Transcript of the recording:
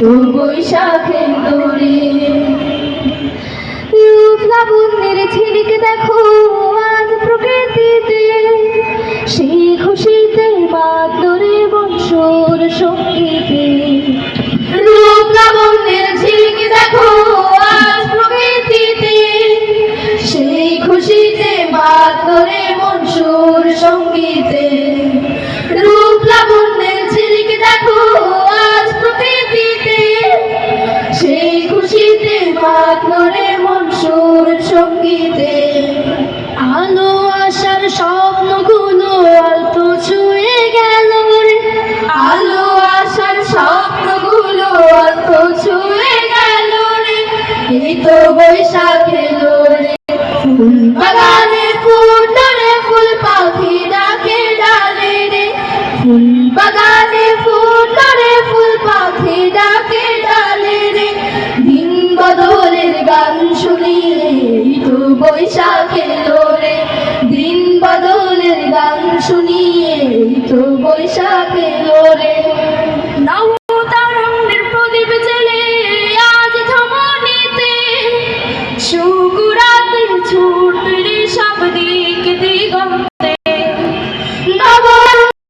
তো বৈশাখে দোরে। রূপ লাবণ্যের ঝিলিক দেখো আজ প্রকৃতিতে। সেই খুশিতে বাদরে বংশর সঙ্গীতে। রূপ লাবণ্যের ঝিলিক দেখো আজ প্রকৃতিতে। সেই খুশিতে বাদরে বংশর সঙ্গীতে। বাদরে মনসুর সঙ্গীতে। আলো আসার স্বপ্নগুলো ছুঁয়ে গেল রে। আলো আসার স্বপ্নগুলো অল্প ছুঁয়ে গেল রে। এই তো বৈশাখ এলো রে। ফুল বাগানে ফুল ফুল পাখি ডাকে ডালে রে। ফুল বাগানে ফুল এই বৈশাখে বৈশাখ দিন বদলের গান শুনিয়ে তো বৈশাখ এলো